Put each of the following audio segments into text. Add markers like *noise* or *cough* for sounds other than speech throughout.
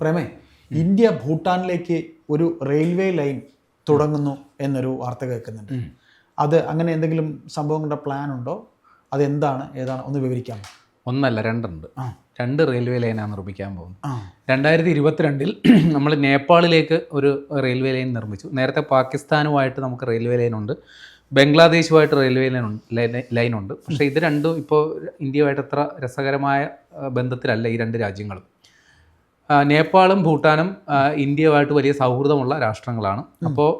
പ്രമേ India ഭൂട്ടാനിലേക്ക് ഒരു railway line തുടങ്ങുന്നു എന്നൊരു വാർത്ത കേൾക്കുന്നുണ്ട്. അത് അങ്ങനെ എന്തെങ്കിലും സംഭവങ്ങളുടെ പ്ലാൻ ഉണ്ടോ അതെന്താണ്? ഏതാണ്? ഒന്ന് വിവരിക്കാമോ? ഒന്നല്ല രണ്ടുണ്ട്. രണ്ട് റെയിൽവേ ലൈനാണ് നിർമ്മിക്കാൻ പോകുന്നത്. രണ്ടായിരത്തി ഇരുപത്തിരണ്ടിൽ *clears throat* നമ്മൾ നേപ്പാളിലേക്ക് ഒരു റെയിൽവേ ലൈൻ നിർമ്മിച്ചു. നേരത്തെ പാകിസ്ഥാനുമായിട്ട് നമുക്ക് റെയിൽവേ ലൈൻ ഉണ്ട്. ബംഗ്ലാദേശുമായിട്ട് റെയിൽവേ ലൈൻ ഉണ്ട് ലൈൻ- ലൈൻ ഉണ്ട്. പക്ഷേ ഇത് രണ്ടും ഇപ്പോൾ ഇന്ത്യയുമായിട്ട് അത്ര രസകരമായ ബന്ധത്തിലല്ല ഈ രണ്ട് രാജ്യങ്ങളും. നേപ്പാളും ഭൂട്ടാനും ഇന്ത്യയുമായിട്ട് വലിയ സൗഹൃദമുള്ള രാഷ്ട്രങ്ങളാണ്. അപ്പോൾ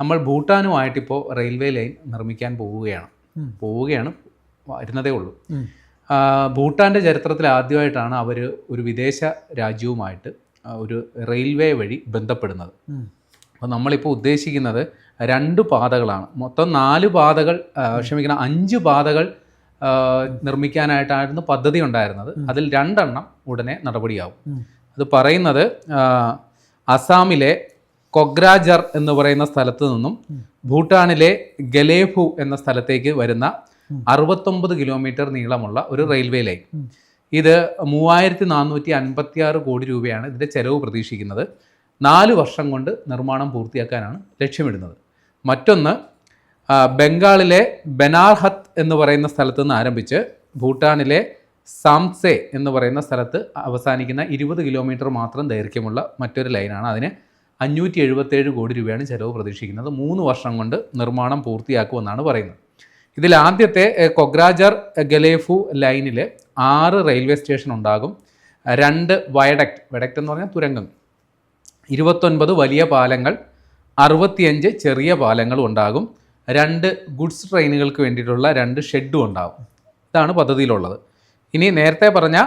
നമ്മൾ ഭൂട്ടാനുമായിട്ടിപ്പോൾ റെയിൽവേ ലൈൻ നിർമ്മിക്കാൻ പോവുകയാണ്. പോവുകയാണ്. വരുന്നതേ ഉള്ളൂ. ഭൂട്ടാന്റെ ചരിത്രത്തിൽ ആദ്യമായിട്ടാണ് അവർ ഒരു വിദേശ രാജ്യവുമായിട്ട് ഒരു റെയിൽവേ വഴി ബന്ധപ്പെടുന്നത്. അപ്പോൾ നമ്മളിപ്പോൾ ഉദ്ദേശിക്കുന്നത് രണ്ട് പാതകളാണ്. മൊത്തം നാല് പാതകൾ ക്ഷമിക്കണം അഞ്ച് പാതകൾ നിർമ്മിക്കാനായിട്ടായിരുന്നു പദ്ധതി ഉണ്ടായിരുന്നത്. അതിൽ രണ്ടെണ്ണം ഉടനെ നടപടിയാവും. അത് പറയുന്നത് അസാമിലെ കൊഗ്രാജർ എന്ന് പറയുന്ന സ്ഥലത്ത് നിന്നും ഭൂട്ടാനിലെ ഗലേഫു എന്ന സ്ഥലത്തേക്ക് വരുന്ന അറുപത്തൊമ്പത് കിലോമീറ്റർ നീളമുള്ള ഒരു റെയിൽവേ ലൈൻ. ഇത് മൂവായിരത്തി നാനൂറ്റി അൻപത്തി ആറ് കോടി രൂപയാണ് ഇതിന്റെ ചെലവ് പ്രതീക്ഷിക്കുന്നത്. നാല് വർഷം കൊണ്ട് നിർമ്മാണം പൂർത്തിയാക്കാനാണ് ലക്ഷ്യമിടുന്നത്. മറ്റൊന്ന് ബംഗാളിലെ ബനാർഹത്ത് എന്ന് പറയുന്ന സ്ഥലത്ത് നിന്ന് ആരംഭിച്ച് ഭൂട്ടാനിലെ സാംസെ എന്ന് പറയുന്ന സ്ഥലത്ത് അവസാനിക്കുന്ന ഇരുപത് കിലോമീറ്റർ മാത്രം ദൈർഘ്യമുള്ള മറ്റൊരു ലൈനാണ്. അതിന് അഞ്ഞൂറ്റി എഴുപത്തേഴ് കോടി രൂപയാണ് ചെലവ് പ്രതീക്ഷിക്കുന്നത്. മൂന്ന് വർഷം കൊണ്ട് നിർമ്മാണം പൂർത്തിയാക്കുമെന്നാണ് പറയുന്നത്. ഇതിൽ ആദ്യത്തെ കൊഗ്രാജർ ഗലേഫു ലൈനിൽ ആറ് റെയിൽവേ സ്റ്റേഷൻ ഉണ്ടാകും. രണ്ട് വയഡക്റ്റ് വയഡക്റ്റ് എന്ന് പറഞ്ഞാൽ തുരങ്കം. ഇരുപത്തൊൻപത് വലിയ പാലങ്ങൾ അറുപത്തിയഞ്ച് ചെറിയ പാലങ്ങളും ഉണ്ടാകും. രണ്ട് ഗുഡ്സ് ട്രെയിനുകൾക്ക് വേണ്ടിയിട്ടുള്ള രണ്ട് ഷെഡും ഉണ്ടാകും. ഇതാണ് പദ്ധതിയിലുള്ളത്. ഇനി നേരത്തെ പറഞ്ഞ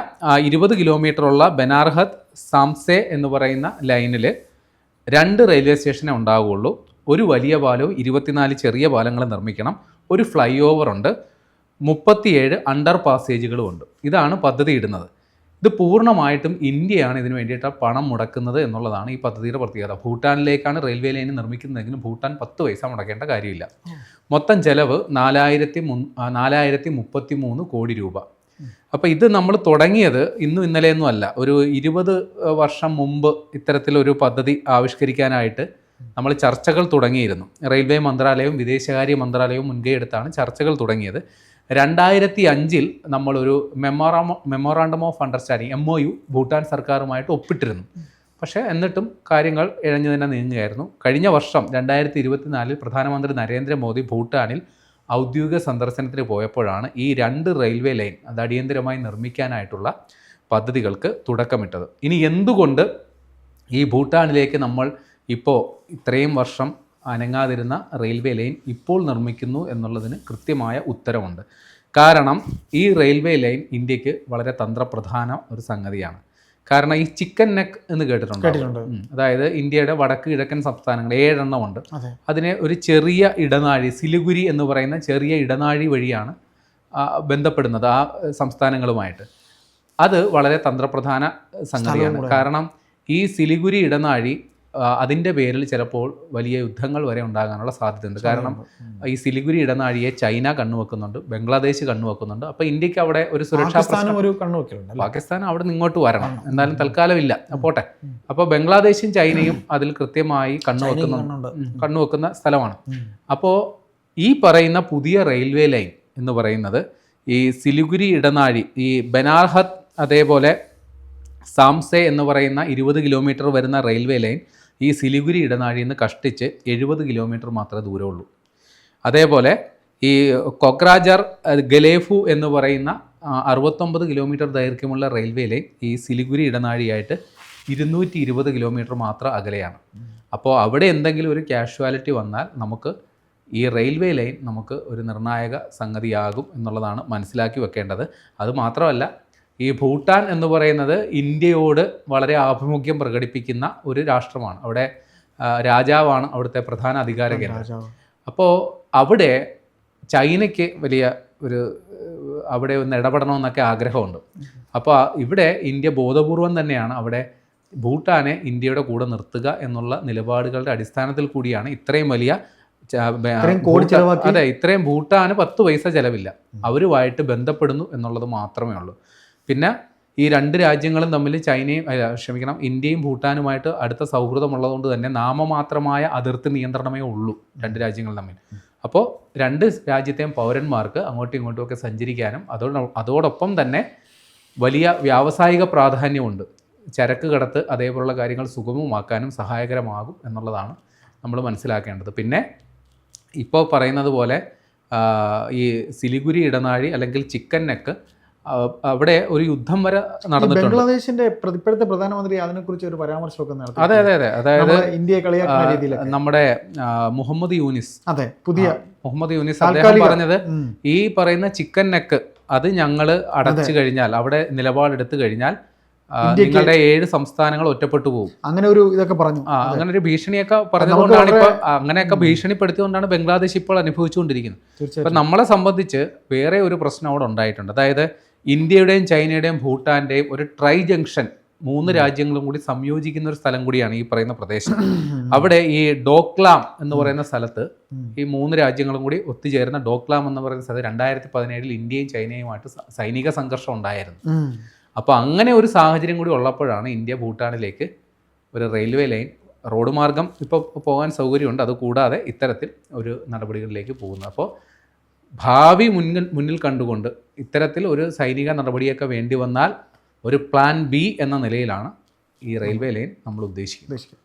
ഇരുപത് കിലോമീറ്ററുള്ള ബനാർഹത്ത് സാംസെ എന്ന് പറയുന്ന ലൈനിൽ രണ്ട് റെയിൽവേ സ്റ്റേഷനേ ഉണ്ടാവുകയുള്ളൂ. ഒരു വലിയ പാലവും ഇരുപത്തിനാല് ചെറിയ പാലങ്ങളും നിർമ്മിക്കണം. ഒരു ഫ്ലൈ ഓവർ ഉണ്ട്. മുപ്പത്തിയേഴ് അണ്ടർ പാസേജുകളും ഉണ്ട്. ഇതാണ് പദ്ധതി ഇടുന്നത്. ഇത് പൂർണമായിട്ടും ഇന്ത്യയാണ് ഇതിന് വേണ്ടിയിട്ട് പണം മുടക്കുന്നത് എന്നുള്ളതാണ് ഈ പദ്ധതിയുടെ പ്രത്യേകത. ഭൂട്ടാനിലേക്കാണ് റെയിൽവേ ലൈൻ നിർമ്മിക്കുന്നതെങ്കിലും ഭൂട്ടാൻ പത്ത് പൈസ മുടക്കേണ്ട കാര്യമില്ല. മൊത്തം ചെലവ് നാലായിരത്തി മുൻ നാലായിരത്തി മുപ്പത്തി മൂന്ന് കോടി രൂപ. അപ്പോൾ ഇത് നമ്മൾ തുടങ്ങിയത് ഇന്നും ഇന്നലെയൊന്നും അല്ല. ഒരു ഇരുപത് വർഷം മുമ്പ് ഇത്തരത്തിലൊരു പദ്ധതി ആവിഷ്കരിക്കാനായിട്ട് നമ്മൾ ചർച്ചകൾ തുടങ്ങിയിരുന്നു. റെയിൽവേ മന്ത്രാലയവും വിദേശകാര്യ മന്ത്രാലയവും മുൻകൈ എടുത്താണ് ചർച്ചകൾ തുടങ്ങിയത്. രണ്ടായിരത്തി അഞ്ചിൽ നമ്മളൊരു മെമ്മോറാമോ memorandum of understanding M O U Bhutan സർക്കാരുമായിട്ട് ഒപ്പിട്ടിരുന്നു. പക്ഷേ എന്നിട്ടും കാര്യങ്ങൾ ഇഴഞ്ഞു തന്നെ നീങ്ങുകയായിരുന്നു. കഴിഞ്ഞ വർഷം രണ്ടായിരത്തി ഇരുപത്തിനാലിൽ പ്രധാനമന്ത്രി നരേന്ദ്രമോദി ഭൂട്ടാനിൽ ഔദ്യോഗിക സന്ദർശനത്തിന് പോയപ്പോഴാണ് ഈ രണ്ട് റെയിൽവേ ലൈൻ അത് അടിയന്തരമായി നിർമ്മിക്കാനായിട്ടുള്ള പദ്ധതികൾക്ക് തുടക്കമിട്ടത്. ഇനി എന്തുകൊണ്ട് ഈ ഭൂട്ടാനിലേക്ക് നമ്മൾ ഇപ്പോൾ ഇത്രയും വർഷം അനങ്ങാതിരുന്ന റെയിൽവേ ലൈൻ ഇപ്പോൾ നിർമ്മിക്കുന്നു എന്നുള്ളതിന് കൃത്യമായ ഉത്തരവുണ്ട് കാരണം ഈ റെയിൽവേ ലൈൻ ഇന്ത്യയ്ക്ക് വളരെ തന്ത്രപ്രധാന ഒരു സംഗതിയാണ്. കാരണം ഈ ചിക്കൻ നെക്ക് എന്ന് കേട്ടിട്ടുണ്ടോ. അതായത് ഇന്ത്യയുടെ വടക്ക് കിഴക്കൻ സംസ്ഥാനങ്ങൾ ഏഴെണ്ണം ഉണ്ട്. അതിനെ ഒരു ചെറിയ ഇടനാഴി സിലിഗുരി എന്ന് പറയുന്ന ചെറിയ ഇടനാഴി വഴിയാണ് ബന്ധപ്പെടുന്നത് ആ സംസ്ഥാനങ്ങളുമായിട്ട്. അത് വളരെ തന്ത്രപ്രധാന സംഗതിയാണ്. കാരണം ഈ സിലിഗുരി ഇടനാഴി അതിന്റെ പേരിൽ ചിലപ്പോൾ വലിയ യുദ്ധങ്ങൾ വരെ ഉണ്ടാകാനുള്ള സാധ്യതയുണ്ട്. കാരണം ഈ സിലിഗുരി ഇടനാഴിയെ ചൈന കണ്ണുവെക്കുന്നുണ്ട് ബംഗ്ലാദേശ് കണ്ണുവെക്കുന്നുണ്ട് അപ്പോൾ ഇന്ത്യയ്ക്ക് അവിടെ ഒരു സുരക്ഷാ ഒരു കണ്ണുവെക്കലുണ്ട് പാകിസ്ഥാൻ അവിടെ നിന്ന് ഇങ്ങോട്ട് വരണം. എന്നാലും തൽക്കാലം ഇല്ല പോട്ടെ. അപ്പോൾ ബംഗ്ലാദേശും ചൈനയും അതിൽ കൃത്യമായി കണ്ണുവെക്കുന്നുണ്ട് കണ്ണുവെക്കുന്ന സ്ഥലമാണ്. അപ്പോൾ ഈ പറയുന്ന പുതിയ റെയിൽവേ ലൈൻ എന്ന് പറയുന്നത് ഈ സിലിഗുരി ഇടനാഴി ഈ ബനാർഹത്ത് അതേപോലെ സാംസെ എന്ന് പറയുന്ന ഇരുപത് കിലോമീറ്റർ വരുന്ന റെയിൽവേ ലൈൻ ഈ സിലിഗുരി ഇടനാഴിയിൽ നിന്ന് കഷ്ടിച്ച് എഴുപത് കിലോമീറ്റർ മാത്രമേ ദൂരമുള്ളൂ. അതേപോലെ ഈ കൊക്രാജർ ഗലേഫു എന്ന് പറയുന്ന അറുപത്തൊമ്പത് കിലോമീറ്റർ ദൈർഘ്യമുള്ള റെയിൽവേ ലൈൻ ഈ സിലിഗുരി ഇടനാഴിയായിട്ട് ഇരുന്നൂറ്റി ഇരുപത് കിലോമീറ്റർ മാത്രം അകലെയാണ്. അപ്പോൾ അവിടെ എന്തെങ്കിലും ഒരു കാഷ്വാലിറ്റി വന്നാൽ നമുക്ക് ഈ റെയിൽവേ ലൈൻ നമുക്ക് ഒരു നിർണായക സംഗതിയാകും എന്നുള്ളതാണ് മനസ്സിലാക്കി വെക്കേണ്ടത്. അത് മാത്രമല്ല ഈ ഭൂട്ടാൻ എന്ന് പറയുന്നത് ഇന്ത്യയോട് വളരെ ആഭിമുഖ്യം പ്രകടിപ്പിക്കുന്ന ഒരു രാഷ്ട്രമാണ്. അവിടെ രാജാവാണ് അവിടുത്തെ പ്രധാന അധികാര കേന്ദ്രം. അപ്പോൾ അവിടെ ചൈനയ്ക്ക് വലിയ ഒരു അവിടെ ഒന്ന് ഇടപെടണമെന്നൊക്കെ ആഗ്രഹമുണ്ട്. അപ്പോൾ ഇവിടെ ഇന്ത്യ ബോധപൂർവം തന്നെയാണ് അവിടെ ഭൂട്ടാനെ ഇന്ത്യയുടെ കൂടെ നിർത്തുക എന്നുള്ള നിലപാടുകളുടെ അടിസ്ഥാനത്തിൽ കൂടിയാണ് ഇത്രയും വലിയ? അതെ ഇത്രയും ഭൂട്ടാന് പത്ത് പൈസ ചിലവില്ല. അവരുമായിട്ട് ബന്ധപ്പെടുന്നു എന്നുള്ളത് മാത്രമേ ഉള്ളൂ. പിന്നെ ഈ രണ്ട് രാജ്യങ്ങളും തമ്മിൽ ചൈനയും ക്ഷമിക്കണം ഇന്ത്യയും ഭൂട്ടാനുമായിട്ട് അടുത്ത സൗഹൃദമുള്ളതുകൊണ്ട് തന്നെ നാമമാത്രമായ അതിർത്തി നിയന്ത്രണമേ ഉള്ളൂ രണ്ട് രാജ്യങ്ങൾ തമ്മിൽ. അപ്പോൾ രണ്ട് രാജ്യത്തെയും പൗരന്മാർക്ക് അങ്ങോട്ടും ഇങ്ങോട്ടും ഒക്കെ സഞ്ചരിക്കാനും അതോട് അതോടൊപ്പം തന്നെ വലിയ വ്യാവസായിക പ്രാധാന്യമുണ്ട്. ചരക്ക് കടത്ത് അതേപോലുള്ള കാര്യങ്ങൾ സുഗമമാക്കാനും സഹായകരമാകും എന്നുള്ളതാണ് നമ്മൾ മനസ്സിലാക്കേണ്ടത്. പിന്നെ ഇപ്പോൾ പറയുന്നത് പോലെ ഈ സിലിഗുരി ഇടനാഴി അല്ലെങ്കിൽ ചിക്കൻ നെക്ക് അവിടെ ഒരു യുദ്ധം വരെ നടന്നിട്ടുണ്ട്. ബംഗ്ലാദേശിന്റെ ഇപ്പോഴത്തെ പ്രധാനമന്ത്രി അതിനെക്കുറിച്ച് ഒരു പരാമർശമൊക്കെ നടത്തി. അതെ അതെ അതെ. അതായത് ഇന്ത്യയെ കളിയാക്കുന്ന രീതിയിൽ നമ്മുടെ മുഹമ്മദ് യൂനിസ്. അതെ പുതിയ മുഹമ്മദ് യൂനിസ് അദ്ദേഹം പറഞ്ഞത് ഈ പറയുന്ന ചിക്കൻ നെക്ക് അത് ഞങ്ങൾ അടച്ചു കഴിഞ്ഞാൽ അവിടെ നിലപാടെടുത്തു കഴിഞ്ഞാൽ നിങ്ങളുടെ ഏഴ് സംസ്ഥാനങ്ങൾ ഒറ്റപ്പെട്ടു പോകും അങ്ങനെ ഒരു ഇതൊക്കെ പറഞ്ഞു. ആ അങ്ങനെ ഒരു ഭീഷണിയൊക്കെ പറഞ്ഞതുകൊണ്ടാണ് ഇപ്പൊ അങ്ങനെയൊക്കെ ഭീഷണിപ്പെടുത്തിയതുകൊണ്ടാണ് ബംഗ്ലാദേശ് ഇപ്പോൾ അനുഭവിച്ചുകൊണ്ടിരിക്കുന്നത്. അപ്പൊ നമ്മളെ സംബന്ധിച്ച് വേറെ ഒരു പ്രശ്നം അവിടെ ഉണ്ടായിട്ടുണ്ട്. അതായത് ഇന്ത്യയുടെയും ചൈനയുടെയും ഭൂട്ടാന്റെയും ഒരു ട്രൈ ജംഗ്ഷൻ മൂന്ന് രാജ്യങ്ങളും കൂടി സംയോജിക്കുന്ന ഒരു സ്ഥലം കൂടിയാണ് ഈ പറയുന്ന പ്രദേശം. അവിടെ ഈ ഡോക്ലാം എന്ന് പറയുന്ന സ്ഥലത്ത് ഈ മൂന്ന് രാജ്യങ്ങളും കൂടി ഒത്തുചേർന്ന ഡോക്ലാം എന്ന് പറയുന്ന സ്ഥലത്ത് രണ്ടായിരത്തി പതിനേഴിൽ ഇന്ത്യയും ചൈനയുമായിട്ട് സൈനിക സംഘർഷം ഉണ്ടായിരുന്നു. അപ്പൊ അപ്പോൾ അങ്ങനെ ഒരു സാഹചര്യം കൂടി ഉള്ളപ്പോഴാണ് ഇന്ത്യ ഭൂട്ടാനിലേക്ക് ഒരു റെയിൽവേ ലൈൻ റോഡ് മാർഗം ഇപ്പോൾ പോകാൻ സൗകര്യമുണ്ട്. അതുകൂടാതെ ഇത്തരത്തിൽ ഒരു നടപടികളിലേക്ക് പോകുന്നത്. അപ്പോൾ ഭാവി മുന്നിൽ മുന്നിൽ കണ്ടുകൊണ്ട് ഇത്തരത്തിൽ ഒരു സൈനിക നടപടിയൊക്കെ വേണ്ടി വന്നാൽ ഒരു പ്ലാൻ ബി എന്ന നിലയിലാണ് ഈ റെയിൽവേ ലൈൻ നമ്മൾ ഉദ്ദേശിക്കുന്നത്.